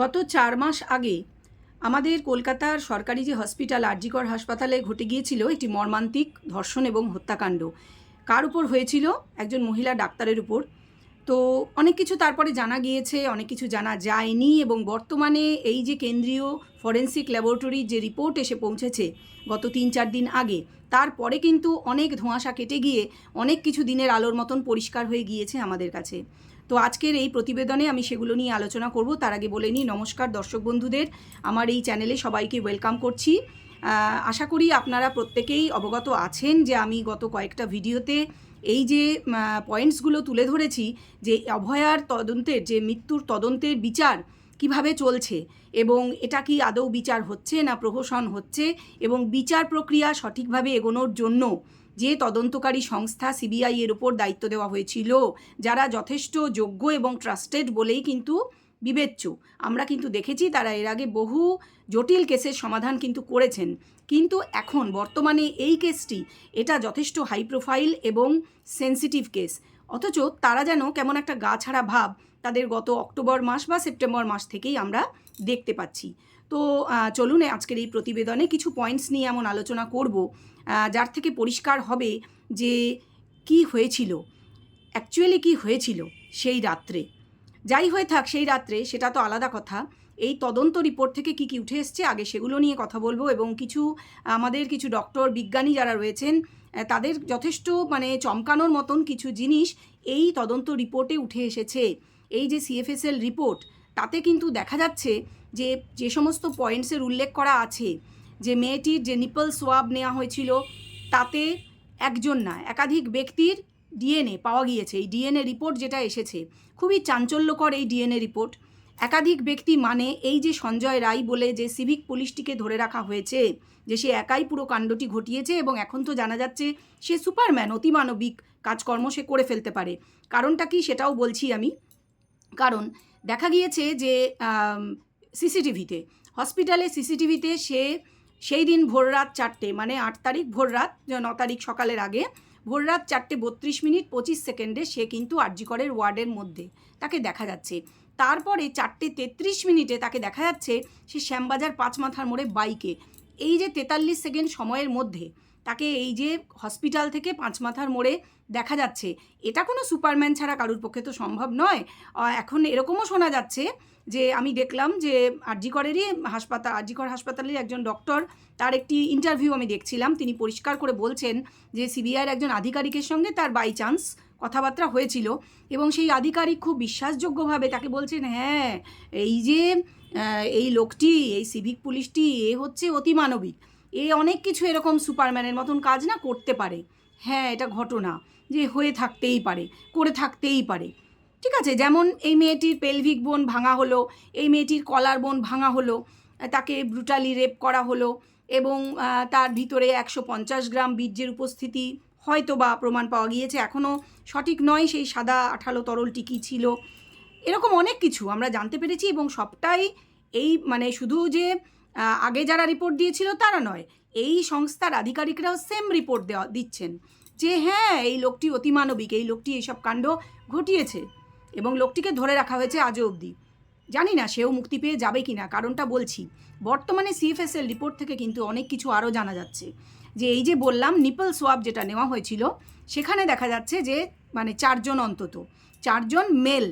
গত চার মাস আগে আমাদের কলকাতার সরকারি যে হসপিটাল আরজিকর হাসপাতালে ঘটে গিয়েছিল একটি মর্মান্তিক ধর্ষণ এবং হত্যাকাণ্ড। কার উপর হয়েছিল? একজন মহিলা ডাক্তারের উপর। তো অনেক কিছু তারপরে জানা গিয়েছে, অনেক কিছু জানা যায়নি এবং বর্তমানে এই যে কেন্দ্রীয় ফরেন্সিক ল্যাবরেটরির যে রিপোর্ট এসে পৌঁছেছে গত তিন চার দিন আগে, তারপরে কিন্তু অনেক ধোঁয়াশা কেটে গিয়ে অনেক কিছু দিনের আলোর মতন পরিষ্কার হয়ে গিয়েছে আমাদের কাছে। তো আজকের এই প্রতিবেদনে আমি সেগুলো নিয়ে আলোচনা করব। তার আগে বলে নিই, নমস্কার দর্শক বন্ধুদের। আমার এই চ্যানেলে সবাইকে ওয়েলকাম করছি। আশা করি আপনারা প্রত্যেকেই অবগত আছেন যে আমি গত কয়েকটা ভিডিওতে এই যে পয়েন্টসগুলো তুলে ধরেছি যে অভয়ার তদন্তের, যে মৃত্যুর তদন্তের বিচার কীভাবে চলছে এবং এটা কি আদৌ বিচার হচ্ছে না প্রহসন হচ্ছে এবং বিচার প্রক্রিয়া সঠিকভাবে এগোনোর জন্য যে তদন্তকারী সংস্থা সিবিআই এর উপর দায়িত্ব দেওয়া হয়েছিল, যারা যথেষ্ট যোগ্য এবং ট্রাস্টেড বলেই কিন্তু বিবেচ্য। আমরা কিন্তু দেখেছি তারা এর আগে বহু জটিল কেসের সমাধান কিন্তু করেছেন। কিন্তু এখন বর্তমানে এই কেসটি, এটা যথেষ্ট হাই প্রোফাইল এবং সেন্সিটিভ কেস অথচ তারা যেন কেমন একটা গা ছাড়া ভাব, তাদের গত অক্টোবর মাস বা সেপ্টেম্বর মাস থেকেই আমরা দেখতে পাচ্ছি। তো চলুন আজকের এই প্রতিবেদনে কিছু পয়েন্টস নিয়ে এমন আলোচনা করব। যার থেকে পরিষ্কার হবে যে কি হয়েছিল। অ্যাকচুয়ালি কি হয়েছিল সেই রাত্রে। যাই হয়ে থাক সেই রাত্রে, সেটা তো আলাদা কথা। এই তদন্ত রিপোর্ট থেকে কি কি উঠে এসছে, আগে সেগুলো নিয়ে কথা বলব এবং কিছু আমাদের কিছু ডক্টর বিজ্ঞানী যারা রয়েছেন তাদের যথেষ্ট মানে চমকানোর মতন কিছু জিনিস এই তদন্ত রিপোর্টে উঠে এসেছে। এই যে সিএফএসএল রিপোর্ট তাতে কিন্তু দেখা যাচ্ছে যে যে সমস্ত পয়েন্টসের উল্লেখ করা আছে যে মেয়েটির যে নিপল সোয়াব নেওয়া হয়েছিল, তাতে একজন না, একাধিক ব্যক্তির ডিএনএ পাওয়া গিয়েছে। এই ডিএনএ রিপোর্ট যেটা এসেছে, খুবই চাঞ্চল্যকর এই ডিএনএ রিপোর্ট একাধিক ব্যক্তি মানে এই যে সঞ্জয় রায় বলে যে সিভিক পুলিশটিকে ধরে রাখা হয়েছে, যে সে একাই পুরো কাণ্ডটি ঘটিয়েছে এবং এখন তো জানা যাচ্ছে সে সুপারম্যান অতিমানবিক কাজকর্ম সে করে ফেলতে পারে। কারণটা কি সেটাও বলছি আমি। কারণ দেখা গিয়েছে যে সিসিটিভিতে হসপিটালে সিসিটিভিতে সে সেই দিন ভোর রাত চারটে মানে আট তারিখ ভোর রাত ন তারিখ সকালের আগে ভোর রাত চারটে বত্রিশ মিনিট পঁচিশ সেকেন্ডে সে কিন্তু আরজিকরের ওয়ার্ডের মধ্যে তাকে দেখা যাচ্ছে। তারপরে চারটে তেত্রিশ মিনিটে তাকে দেখা যাচ্ছে সে শ্যামবাজার পাঁচ মাথার মোড়ে বাইকে। এই যে তেতাল্লিশ সেকেন্ড সময়ের মধ্যে তাকে এই যে হসপিটাল থেকে পাঁচ মাথার মোড়ে দেখা যাচ্ছে, এটা কোনো সুপারম্যান ছাড়া কারুর পক্ষে তো সম্ভব নয়। এখন এরকমও শোনা যাচ্ছে যে আমি দেখলাম যে আরজিকরেরই হাসপাতাল আরজিকর হাসপাতালের একজন ডক্টর তার একটি ইন্টারভিউ আমি দেখছিলাম। তিনি পরিষ্কার করে বলছেন যে সিবিআইয়ের একজন আধিকারিকের সঙ্গে তার বাই চান্স কথাবার্তা হয়েছিল এবং সেই আধিকারিক খুব বিশ্বাসযোগ্যভাবে তাকে বলছেন হ্যাঁ এই যে এই লোকটি, এই সিভিক পুলিশটি, এ হচ্ছে অতিমানবিক এ অনেক কিছু এরকম সুপারম্যানের মতন কাজ না করতে পারে। হ্যাঁ এটা ঘটনা। যে হয়ে থাকতেই পারে, করে থাকতেই পারে। ঠিক আছে, যেমন এই মেয়েটির পেলভিক বোন ভাঙা হলো, এই মেয়েটির কলার বোন ভাঙা হলো তাকে ব্রুটালি রেপ করা হলো এবং তার ভিতরে একশো পঞ্চাশ গ্রাম বীর্যের উপস্থিতি হয়তো বা প্রমাণ পাওয়া গিয়েছে। এখনও সঠিক নয়, সেই সাদা আঠালো তরলটি কী ছিল। এরকম অনেক কিছু আমরা জানতে পেরেছি এবং সবটাই এই মানে শুধু যে আগে যারা রিপোর্ট দিয়েছিল তারা নয়, এই সংস্থার আধিকারিকরাও সেম রিপোর্ট দেওয়া দিচ্ছেন যে হ্যাঁ এই লোকটি অতিমানবিক, এই লোকটি এইসব কাণ্ড ঘটিয়েছে। এবং লোকটিকে ধরে রাখা হয়েছে আজও অবধি। জানি না সেও মুক্তি পেয়ে যাবে কি না কারণটা বলছি। বর্তমানে সিএফএসএল রিপোর্ট থেকে কিন্তু অনেক কিছু আরও জানা যাচ্ছে। যে এই যে বললাম, নিপল সোয়াব যেটা নেওয়া হয়েছিল, সেখানে দেখা যাচ্ছে যে মানে চারজন অন্তত। চারজন male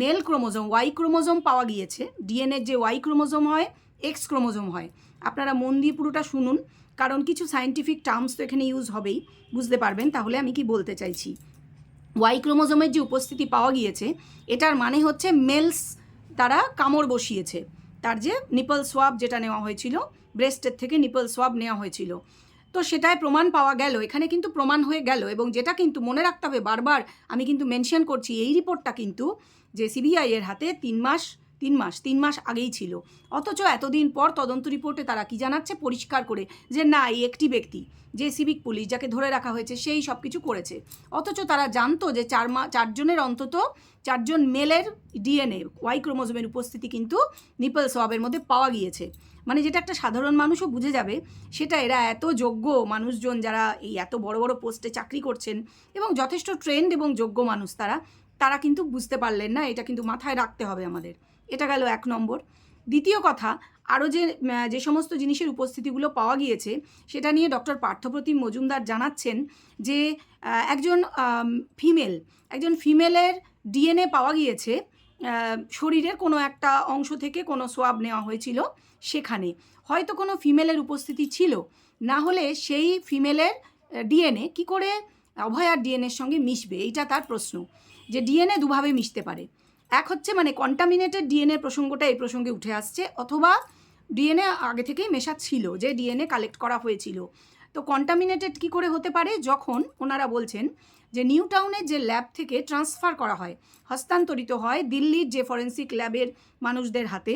male chromosome, Y chromosome পাওয়া গিয়েছে। ডিএনএর যে ওয়াই ক্রোমোজোম হয়, এক্স ক্রোমোজোম হয়। আপনারা মন দিয়ে পুরোটা শুনুন, কারণ কিছু সায়েন্টিফিক টার্মস তো এখানে ইউজ হবেই। বুঝতে পারবেন, তাহলে আমি কি বলতে চাইছি? ওয়াই ক্রোমোজোমের যে উপস্থিতি পাওয়া গিয়েছে, এটার মানে হচ্ছে মেলস তারা কামড় বসিয়েছে। তার যে নিপল সোয়াব যেটা নেওয়া হয়েছিল ব্রেস্টের থেকে নিপল সোয়াব নেওয়া হয়েছিল। তো সেটায় প্রমাণ পাওয়া গেল, এখানে কিন্তু প্রমাণ হয়ে গেল এবং যেটা কিন্তু মনে রাখতে হবে বারবার, আমি কিন্তু মেনশন করছি এই রিপোর্টটা কিন্তু যে সিবিআইয়ের হাতে তিন মাস তিন মাস তিন মাস আগেই ছিল। অথচ এতদিন পর তদন্ত রিপোর্টে তারা কি জানাচ্ছে? পরিষ্কার করে যে না, এই একটি ব্যক্তি, যে সিভিক পুলিশ যাকে ধরে রাখা হয়েছে, সেই সব কিছু করেছে। অথচ তারা জানতো যে চার মা, চারজনের অন্তত চারজন মেলের ডিএনএ, ওয়াই ক্রোমোজোমের উপস্থিতি কিন্তু নিপল সোয়াবের মধ্যে পাওয়া গিয়েছে। মানে যেটা একটা সাধারণ মানুষও বুঝে যাবে, সেটা এরা এত যোগ্য মানুষজন যারা এই এত বড় বড় পোস্টে চাকরি করছেন এবং যথেষ্ট ট্রেন্ড এবং যোগ্য মানুষ তারা তারা কিন্তু বুঝতে পারলেন না, এটা কিন্তু মাথায় রাখতে হবে আমাদের। এটা গেল এক নম্বর। দ্বিতীয় কথা, আরও যে যে সমস্ত জিনিসের উপস্থিতিগুলো পাওয়া গিয়েছে, সেটা নিয়ে ডক্টর পার্থপ্রতিম মজুমদার জানাচ্ছেন যে একজন ফিমেল, একজন ফিমেলের ডিএনএ পাওয়া গিয়েছে শরীরের কোনো একটা অংশ থেকে কোনো সোয়াব নেওয়া হয়েছিল সেখানে। হয়তো কোনো ফিমেলের উপস্থিতি ছিল, না হলে সেই ফিমেলের ডিএনএ কি করে অভয়ার ডিএনএর সঙ্গে মিশবে, এইটা তার প্রশ্ন। যে ডিএনএ দুভাবে মিশতে পারে। এক হচ্ছে মানে কন্টামিনেটেড ডিএনএ প্রসঙ্গটা এই প্রসঙ্গে উঠে আসছে, অথবা ডিএনএ আগে থেকেই মেশা ছিল যে ডিএনএ কালেক্ট করা হয়েছিল। তো কন্টামিনেটেড কি করে হতে পারে? যখন ওনারা বলছেন যে নিউ টাউনের যে ল্যাব থেকে ট্রান্সফার করা হয়, হস্তান্তরিত হয় দিল্লির যে ফরেন্সিক ল্যাবের মানুষদের হাতে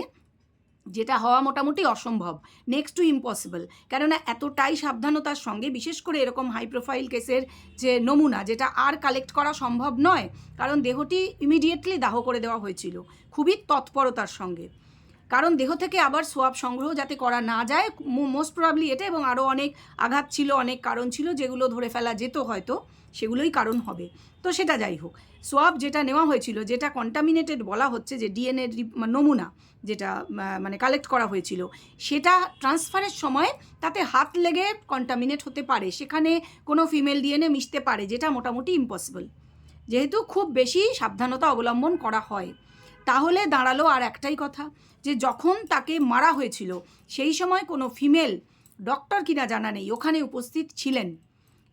যেটা হওয়া মোটামুটি অসম্ভব নেক্সট টু ইম্পসিবল কেননা এতটাই সাবধানতার সঙ্গে, বিশেষ করে এরকম হাই প্রোফাইল কেসের যে নমুনা, যেটা আর কালেক্ট করা সম্ভব নয়, কারণ দেহটি ইমিডিয়েটলি দাহ করে দেওয়া হয়েছিল, খুবই তৎপরতার সঙ্গে। কারণ দেহ থেকে আবার সোয়াব সংগ্রহ যাতে করা না যায় মোস্ট প্রবাবলি এটা এবং আরও অনেক আঘাত ছিল, অনেক কারণ ছিল যেগুলো ধরে ফেলা যেত হয়তো, সেগুলোই কারণ হবে। তো সেটা যাই হোক, সোয়াব যেটা নেওয়া হয়েছিল, যেটা কন্টামিনেটেড বলা হচ্ছে যে ডিএনএ নমুনা যেটা মানে কালেক্ট করা হয়েছিল, সেটা ট্রান্সফারের সময় তাতে হাত লেগে কন্টামিনেট হতে পারে। সেখানে কোনো ফিমেল ডিএনএ মিশতে পারে, যেটা মোটামুটি ইম্পসিবল যেহেতু খুব বেশি সাবধানতা অবলম্বন করা হয়। তাহলে দাঁড়াল আর একটাই কথা, যে যখন তাকে মারা হয়েছিল, সেই সময় কোনো ফিমেল ডক্টর কিনা জানা নেই, ওখানে উপস্থিত ছিলেন।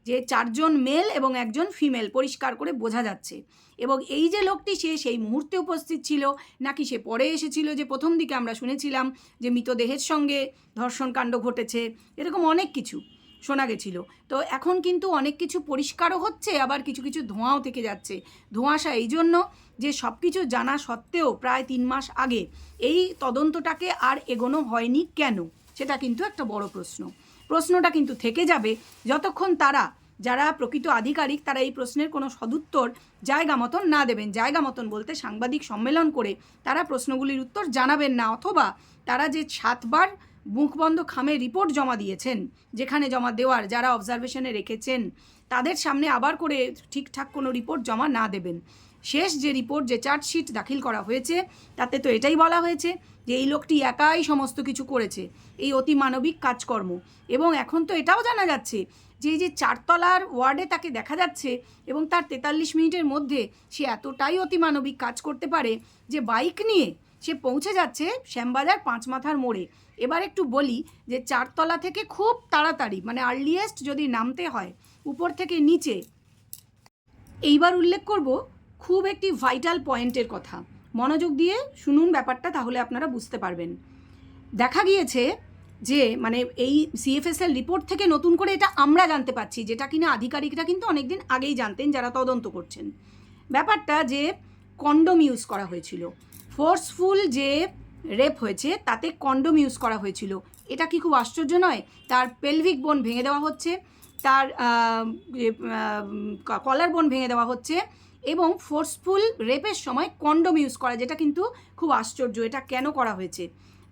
যে চারজন মেল এবং একজন ফিমেল, পরিষ্কার করে বোঝা যাচ্ছে। এবং এই যে লোকটি, সে সেই মুহূর্তে উপস্থিত ছিল, নাকি সে পরে এসেছিল, যে প্রথম দিকে আমরা শুনেছিলাম যে মৃতদেহের সঙ্গে ধর্ষণকাণ্ড ঘটেছে, এরকম অনেক কিছু। শোনা গেছিল। তো এখন কিন্তু অনেক কিছু পরিষ্কারও হচ্ছে, আবার কিছু কিছু ধোঁয়াও থেকে যাচ্ছে। ধোঁয়াশা এই জন্য যে সব কিছু জানা সত্ত্বেও প্রায় তিন মাস আগে এই তদন্তটাকে আর এগোনো হয়নি কেন? সেটা কিন্তু একটা বড় প্রশ্ন। প্রশ্নটা কিন্তু থেকে যাবে যতক্ষণ তারা, যারা প্রকৃত আধিকারিক, তারা এই প্রশ্নের কোনো সদুত্তর জায়গা মতন না দেবেন। জায়গা মতন বলতে সাংবাদিক সম্মেলন করে তারা প্রশ্নগুলির উত্তর জানাবেন না, অথবা তারা যে সাতবার মুখবন্ধ খামে রিপোর্ট জমা দিয়েছেন, যেখানে জমা দেওয়ার যারা অবজারভেশনে রেখেছেন, তাদের সামনে আবার করে ঠিকঠাক কোনো রিপোর্ট জমা না দেবেন। শেষ যে রিপোর্ট, যে চার্জশিট দাখিল করা হয়েছে, তাতে তো এটাই বলা হয়েছে যে এই লোকটি একাই সমস্ত কিছু করেছে। এই অতি মানবিক কাজকর্ম। এবং এখন তো এটাও জানা যাচ্ছে যে এই যে চারতলার ওয়ার্ডে তাকে দেখা যাচ্ছে এবং তার তেতাল্লিশ মিনিটের মধ্যে সে এতটাই অতি মানবিক কাজ করতে পারে যে বাইক নিয়ে সে পৌঁছে যাচ্ছে শ্যামবাজার পাঁচ মাথার মোড়ে। এবার একটু বলি যে চারতলা থেকে খুব তাড়াতাড়ি মানে আর্লিয়েস্ট যদি নামতে হয়, উপর থেকে নিচে। এইবার উল্লেখ করব খুব একটি ভাইটাল পয়েন্টের কথা। মনোযোগ দিয়ে শুনুন ব্যাপারটা, তাহলে আপনারা বুঝতে পারবেন। দেখা গিয়েছে যে মানে এই সিএফএসএল রিপোর্ট থেকে নতুন করে এটা আমরা জানতে পারছি, যেটা কিনা আধিকারিকরা কিন্তু অনেকদিন আগেই জানতেন, যারা তদন্ত করছেন। ব্যাপারটা যে কন্ডোম ইউজ করা হয়েছিল। ফোর্সফুল যে রেপ হয়েছে, তাতে কন্ডোম ইউজ করা হয়েছিল। এটা কি খুব আশ্চর্য নয়? তার পেলভিক বোন ভেঙে দেওয়া হচ্ছে, তার কলার বোন ভেঙে দেওয়া হচ্ছে এবং ফোর্সফুল রেপের সময় কন্ডোম ইউজ করা, যেটা কিন্তু খুব আশ্চর্য। এটা কেন করা হয়েছে?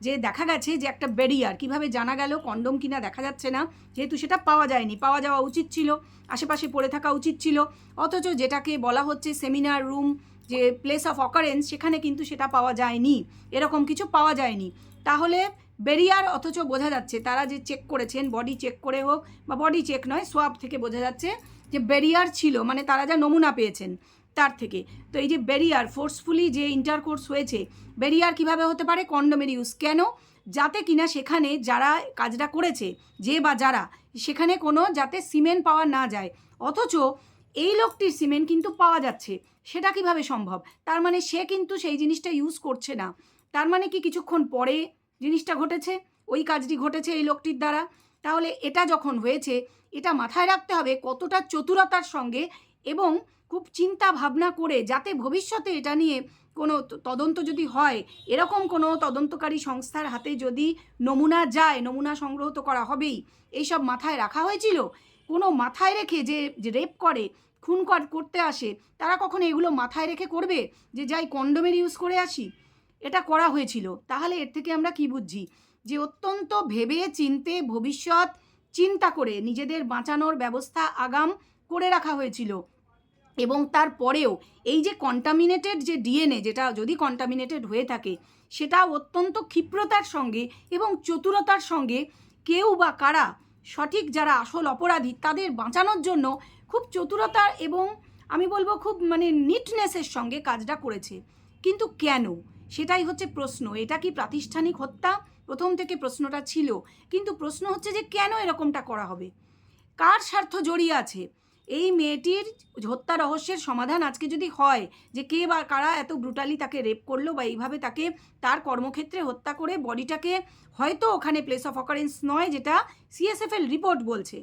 যে দেখা গেছে যে একটা ব্যারিয়ার কীভাবে জানা গেল কন্ডোম কিনা দেখা যাচ্ছে না, যেহেতু সেটা পাওয়া যায়নি। পাওয়া যাওয়া উচিত ছিল, আশেপাশে পড়ে থাকা উচিত ছিল, অথচ যেটাকে বলা হচ্ছে সেমিনার রুম যে প্লেস অফ অকারেন্স সেখানে কিন্তু সেটা পাওয়া যায়নি। এরকম কিছু পাওয়া যায়নি। তাহলে ব্যারিয়ার অথচ বোঝা যাচ্ছে, তারা যে চেক করেছেন বডি চেক করে হোক বা বডি চেক নয় সোয়াব থেকে বোঝা যাচ্ছে যে ব্যারিয়ার ছিল মানে তারা যা নমুনা পেয়েছেন, তার থেকে। তো এই যে ব্যারিয়ার ফোর্সফুলি যে ইন্টারকোর্স হয়েছে ব্যারিয়ার কীভাবে হতে পারে? কন্ডোমের ইউজ কেন? যাতে কিনা সেখানে যারা কাজটা করেছে, যে বা যারা, সেখানে কোনো যাতে সিমেন্ট পাওয়া না যায়। অথচ এই লোকটির সিমেন্ট কিন্তু পাওয়া যাচ্ছে। সেটা কীভাবে সম্ভব? তার মানে সে কিন্তু সেই জিনিসটা ইউজ করছে না। তার মানে কি কিছুক্ষণ পরে জিনিসটা ঘটেছে? ওই কাজটি ঘটেছে এই লোকটির দ্বারা? তাহলে এটা যখন হয়েছে, এটা মাথায় রাখতে হবে কতটা চতুরতার সঙ্গে এবং খুব চিন্তা ভাবনা করে যাতে ভবিষ্যতে এটা নিয়ে কোনো তদন্ত যদি হয়, এরকম কোনো তদন্তকারী সংস্থার হাতে যদি নমুনা যায়, নমুনা সংগ্রহ তো করা হবেই। এইসব মাথায় রাখা হয়েছিল? কোনো মাথায় রেখে যে রেপ করে, খুন কর- করতে আসে, তারা কখনো এগুলো মাথায় রেখে করবে? যে যাই কন্ডোমের ইউজ করে আসি। এটা করা হয়েছিল। তাহলে এর থেকে আমরা কি বুঝছি? যে অত্যন্ত ভেবে চিনতে ভবিষ্যৎ চিন্তা করে নিজেদের বাঁচানোর ব্যবস্থা আগাম করে রাখা হয়েছিল। এবং তারপরেও এই যে কন্টামিনেটেড যে ডিএনএ যেটা যদি কন্টামিনেটেড হয়ে থাকে, সেটা অত্যন্ত ক্ষিপ্রতার সঙ্গে এবং চতুরতার সঙ্গে কেউ বা কারা সঠিক যারা আসল অপরাধী, তাদের বাঁচানোর জন্য খুব চতুরতা এবং আমি বলব খুব মানে নিটনেসের সঙ্গে কাজটা করেছে। কিন্তু কেন? সেটাই হচ্ছে প্রশ্ন। এটা কি প্রাতিষ্ঠানিক হত্যা? প্রথম থেকে প্রশ্নটা ছিল। কিন্তু প্রশ্ন হচ্ছে যে কেন এরকমটা করা হবে? কার স্বার্থ জড়িয়ে আছে? এই মেয়েটির হত্যা রহস্যের সমাধান আজকে যদি হয়, যে কে বা কারা এত ব্রুটালি তাকে রেপ করল বা এইভাবে তাকে তার কর্মক্ষেত্রে হত্যা করে বডিটাকে, হয়তো ওখানে প্লেস অফ অকারেন্স নয় যেটা সিএসএফএল রিপোর্ট বলছে।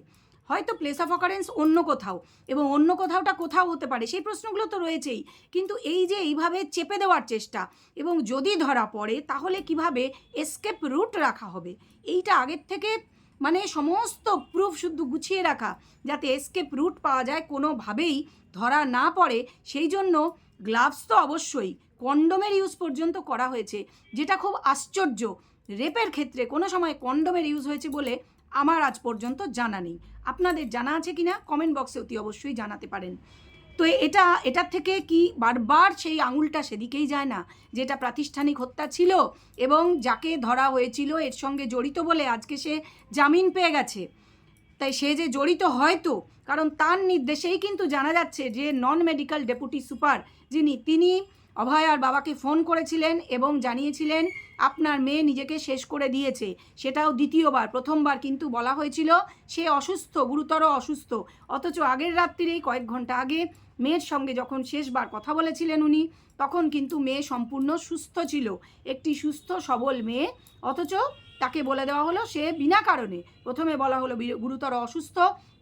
হয়তো প্লেস অফ অকারেন্স অন্য কোথাও এবং অন্য কোথাওটা কোথাও হতে পারে, সেই প্রশ্নগুলো তো রয়েছেই। কিন্তু এই যে এইভাবে চেপে দেওয়ার চেষ্টা এবং যদি ধরা পড়ে, তাহলে কীভাবে এসকেপ রুট রাখা হবে? এইটা আগের থেকে মানে সমস্ত প্রুফ শুধু গুছিয়ে রাখা যাতে এসকেপ রুট পাওয়া যায় কোনোভাবেই ধরা না পড়ে। সেই জন্য গ্লাভস তো অবশ্যই কন্ডোমের ইউজ পর্যন্ত করা হয়েছে, যেটা খুব আশ্চর্য। রেপের ক্ষেত্রে কোনো সময় কন্ডোমের ইউজ হয়েছে বলে আমার আজ পর্যন্ত জানা নেই। আপনাদের জানা আছে কি না কমেন্ট বক্সে অতি অবশ্যই জানাতে পারেন। তো এটা, এটার থেকে কি বারবার সেই আঙুলটা সেদিকেই যায় না? যেটা প্রাতিষ্ঠানিক হত্যা ছিল এবং যাকে ধরা হয়েছিল, এর সঙ্গে জড়িত বলে আজকে সে জামিন পেয়ে গেছে। তাই সে যে জড়িত হয়তো, কারণ তার নির্দেশেই কিন্তু জানা যাচ্ছে যে নন মেডিকেল ডেপুটি সুপার যিনি, তিনি অভয়ার বাবাকে ফোন করেছিলেন এবং জানিয়েছিলেন, আপনার মেয়ে নিজেকে শেষ করে দিয়েছে। সেটাও দ্বিতীয়বার, প্রথমবার কিন্তু বলা হয়েছিল, সে অসুস্থ, গুরুতর অসুস্থ। অথচ আগের রাত্রিরেই কয়েক ঘণ্টা আগে মেয়ের সঙ্গে যখন শেষবার কথা বলেছিলেন উনি তখন কিন্তু মেয়ে সম্পূর্ণ সুস্থ ছিল। একটি সুস্থ, সবল মেয়ে। অথচ তাকে বলে দেওয়া হলো, সে বিনা কারণে প্রথমে বলা হলো গুরুতর অসুস্থ,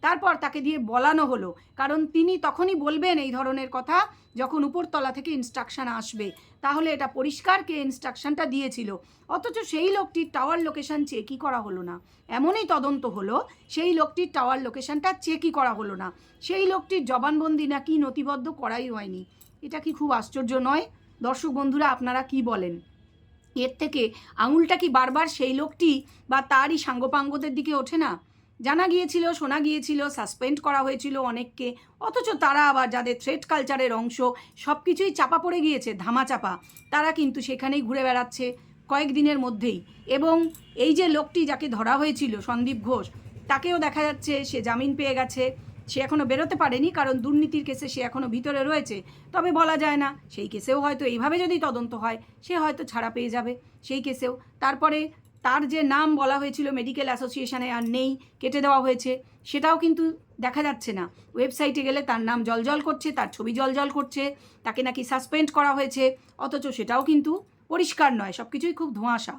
তারপর তাকে দিয়ে বলানো হলো। কারণ তিনি তখনই বলবেন এই ধরনের কথা যখন উপরতলা থেকে ইনস্ট্রাকশন আসবে। তাহলে এটা পরিষ্কার কে ইনস্ট্রাকশনটা দিয়েছিল। অথচ সেই লোকটির টাওয়ার লোকেশন চেকই করা হলো না। এমনই তদন্ত হলো, সেই লোকটির টাওয়ার লোকেশনটা চেকই করা হলো না। সেই লোকটির জবানবন্দি নাকি নথিবদ্ধ করাই হয়নি। এটা কি খুব আশ্চর্য নয়? দর্শক বন্ধুরা, আপনারা কি বলেন? এর থেকে আঙুলটা কি বারবার সেই লোকটি বা তারই সাঙ্গপাঙ্গদের দিকে ওঠে না? জানা গিয়েছিল, শোনা গিয়েছিল, সাসপেন্ড করা হয়েছিল অনেককে। অথচ তারা আবার যাদের থ্রেড কালচারের অংশ সব কিছুই চাপা পড়ে গিয়েছে, ধামাচাপা। তারা কিন্তু সেখানেই ঘুরে বেড়াচ্ছে কয়েকদিনের মধ্যেই। এবং এই যে লোকটি যাকে ধরা হয়েছিল, সন্দীপ ঘোষ, তাকেও দেখা যাচ্ছে সে জামিন পেয়ে গেছে। সে এখনও বেরোতে পারেনি, কারণ দুর্নীতির কেসে সে এখনও ভিতরে রয়েছে। তবে বলা যায় না, সেই কেসেও হয়তো এইভাবে যদি তদন্ত হয়, সে হয়তো ছাড়া পেয়ে যাবে। সেই কেসেও। তারপরে তার যে নাম বলা হয়েছিল মেডিকেল অ্যাসোসিয়েশনে আর নেই, কেটে দেওয়া হয়েছে, সেটাও কিন্তু দেখা যাচ্ছে না। ওয়েবসাইটে গেলে তার নাম জলজল করছে, তার ছবি জলজল করছে, তাকে নাকি সাসপেন্ড করা হয়েছে, অথচ সেটাও কিন্তু পরিষ্কার নয় সব কিছুই খুব ধোঁয়াশা।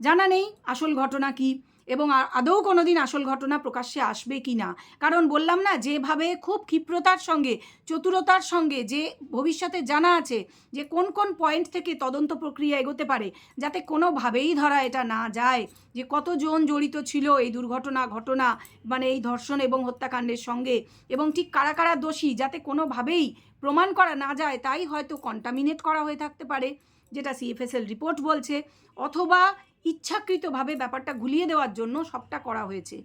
জানা নেই আসল ঘটনা কি। এবং আদৌ কোনো দিন আসল ঘটনা প্রকাশ্যে আসবে কি না? কারণ বললাম না, যেভাবে খুব ক্ষিপ্রতার সঙ্গে, চতুরতার সঙ্গে যে ভবিষ্যতে জানা আছে যে কোন কোন পয়েন্ট থেকে তদন্ত প্রক্রিয়া এগোতে পারে, যাতে কোনোভাবেই ধরা এটা না যায় যে কতজন জড়িত ছিল এই দুর্ঘটনা, ঘটনা মানে এই ধর্ষণ এবং হত্যাকাণ্ডের সঙ্গে এবং ঠিক কারা কারা দোষী, যাতে কোনোভাবেই প্রমাণ করা না যায়, তাই হয়তো কন্টামিনেট করা হয়ে থাকতে পারে, যেটা সিএফএসএল রিপোর্ট বলছে, অথবা ইচ্ছাকৃতভাবে ব্যাপারটা ঘুলিয়ে দেওয়ার জন্য সবটা করা হয়েছে।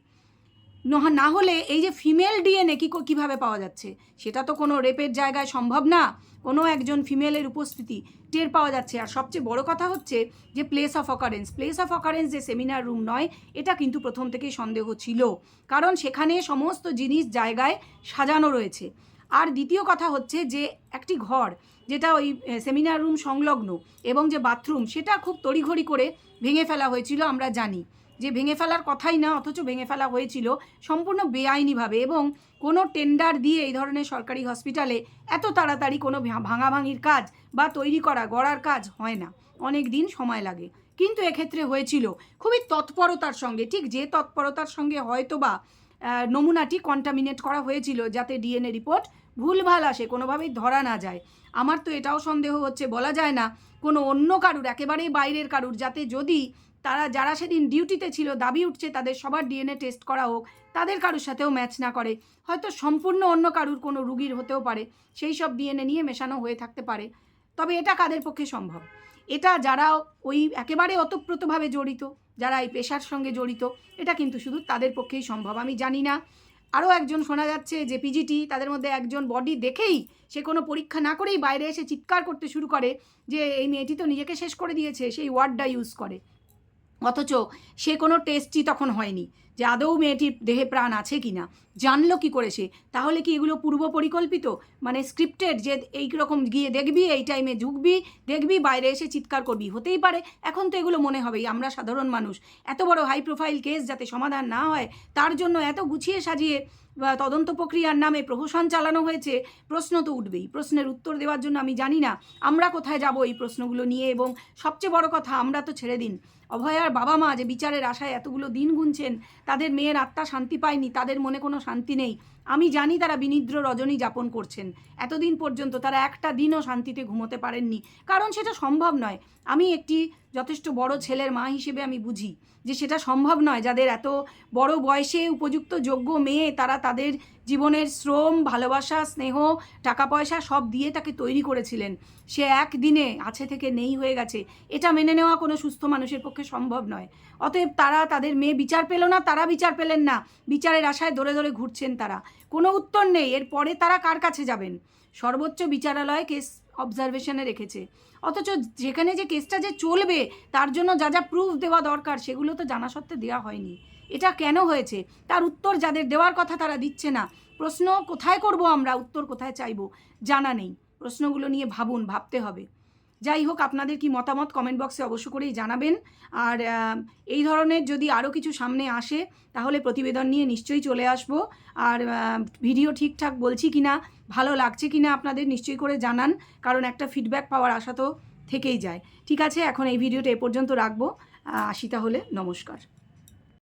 না হলে এই যে ফিমেল ডিএনএ কী কীভাবে পাওয়া যাচ্ছে? সেটা তো কোনো রেপের জায়গায় সম্ভব না। কোনো একজন ফিমেলের উপস্থিতি টের পাওয়া যাচ্ছে। আর সবচেয়ে বড় কথা হচ্ছে যে place of occurrence place of occurrence যে সেমিনার রুম নয়, এটা কিন্তু প্রথম থেকেই সন্দেহ ছিল। কারণ সেখানে সমস্ত জিনিস জায়গায় সাজানো রয়েছে। আর দ্বিতীয় কথা হচ্ছে যে একটি ঘর, যেটা ওই সেমিনার রুম সংলগ্ন এবং যে বাথরুম সেটা খুব তড়িঘড়ি করে ভেঙে ফেলা হয়েছিল, আমরা জানি। যে ভেঙে ফেলার কথাই না, অথচ ভেঙে ফেলা হয়েছিল সম্পূর্ণ বেআইনিভাবে এবং কোনো টেন্ডার দিয়ে এই ধরনের সরকারি হসপিটালে এত তাড়াতাড়ি কোনো ভাঙাভাঙির কাজ বা তৈরি করা, গড়ার কাজ হয় না। অনেক দিন সময় লাগে। কিন্তু এক্ষেত্রে হয়েছিল। খুবই তৎপরতার সঙ্গে, ঠিক যে তৎপরতার সঙ্গে হয়তো বা নমুনাটি কন্টামিনেট করা হয়েছিল যাতে ডিএনএ রিপোর্ট ভুলভাল আসে, কোনোভাবেই ধরা না যায়। আমার তো এটাও সন্দেহ হচ্ছে। বলা যায় না, কোনো অন্য কারুর, একেবারেই বাইরের কারুর, যাতে যদি তারা, যারা সেদিন ডিউটিতে ছিল, দাবি উঠছে তাদের সবার ডিএনএ টেস্ট করা হোক, তাদের কারুর সাথেও ম্যাচ না করে। হয়তো সম্পূর্ণ অন্য কারুর কোনো রুগীর হতেও পারে, সেই সব ডিএনএ নিয়ে মেশানো হয়ে থাকতে পারে। তবে এটা কাদের পক্ষে সম্ভব? এটা যারা ওই একেবারে অতপ্রতভাবে জড়িত, যারা এই পেশার সঙ্গে জড়িত, এটা কিন্তু শুধু তাদের পক্ষেই সম্ভব। আমি জানি না আরও একজন শোনা যাচ্ছে যে পিজিটি তাদের মধ্যে একজন বডি দেখেই সে কোনো পরীক্ষা না করেই বাইরে এসে চিৎকার করতে শুরু করে যে এই মেয়েটি তো নিজেকে শেষ করে দিয়েছে, সেই ওয়ার্ডটা ইউজ করে। অথচ সে কোনো টেস্টই তখন হয়নি যে আদৌ মেয়েটির দেহে প্রাণ আছে কি না জানলো কি করে সে? তাহলে কি এগুলো পূর্ব পরিকল্পিত? মানে স্ক্রিপ্টেড যে এই রকম গিয়ে দেখবি, এই টাইমে ঝুঁকবি, দেখবি, বাইরে এসে চিৎকার করবি, হতেই পারে। এখন তো এগুলো মনে হবেই, আমরা সাধারণ মানুষ। এত বড় হাই প্রোফাইল কেস যাতে সমাধান না হয়, তার জন্য এত গুছিয়ে সাজিয়ে তদন্ত প্রক্রিয়ার নামে প্রহসন চালানো হয়েছে, প্রশ্ন তো উঠবেই। প্রশ্নের উত্তর দেওয়ার জন্য আমি জানি না, আমরা কোথায় যাব এই প্রশ্নগুলো নিয়ে এবং সবচেয়ে বড় কথা, আমরা তো ছেড়ে দিন। অভয়ার বাবা মা যে বিচারের আশায় এতগুলো দিন গুনছেন, তাদের মেয়ের আত্মা শান্তি পায়নি, তাদের মনে কোনো শান্তি নেই আমি জানি তারা বিনিদ্র রজনী যাপন করছেন। এতদিন পর্যন্ত তারা একটা দিনও শান্তিতে ঘুমোতে পারেননি। কারণ সেটা সম্ভব নয়। আমি একটি যথেষ্ট বড় ছেলের মা হিসেবে আমি বুঝি যে সেটা সম্ভব নয়। যাদের এত বড় বয়সে উপযুক্ত যোগ্য মেয়ে, তারা তাদের জীবনের শ্রম, ভালোবাসা, স্নেহ টাকা পয়সা সব দিয়ে তাকে তৈরি করেছিলেন। সে একদিনে আছে থেকে নেই হয়ে গেছে। এটা মেনে নেওয়া কোনো সুস্থ মানুষের পক্ষে সম্ভব নয়। অতএব তারা তাদের মেয়ে বিচার পেল না, তারা বিচার পেলেন না। বিচারের আশায় ধরে ধরে ঘুরছেন তারা। কোনো উত্তর নেই। এরপরে তারা কার কাছে যাবেন? সর্বোচ্চ বিচারালয় কেস অবজারভেশনে রেখেছে। অথচ যেখানে যে কেসটা যে চলবে, তার জন্য যা যা প্রুফ দেওয়া দরকার, সেগুলো তো জানা সত্ত্বে দেওয়া হয়নি। এটা কেন হয়েছে? তার উত্তর যাদের দেওয়ার কথা তারা দিচ্ছে না। প্রশ্ন কোথায় করব আমরা? উত্তর কোথায় চাইব? জানা নেই। প্রশ্নগুলো নিয়ে ভাবুন, ভাবতে হবে। যাই হোক, আপনাদের কি মতামত কমেন্ট বক্সে অবশ্য করেই জানাবেন। আর এই ধরনের যদি আরও কিছু সামনে আসে, তাহলে প্রতিবেদন নিয়ে নিশ্চয়ই চলে আসব। আর ভিডিও ঠিকঠাক বলছি কি না ভালো লাগছে কি না আপনাদের নিশ্চয়ই করে জানান, কারণ একটা ফিডব্যাক পাওয়ার আশা তো থেকেই যায়। ঠিক আছে, এখন এই ভিডিওটা এ পর্যন্ত রাখব। আসি তাহলে, নমস্কার।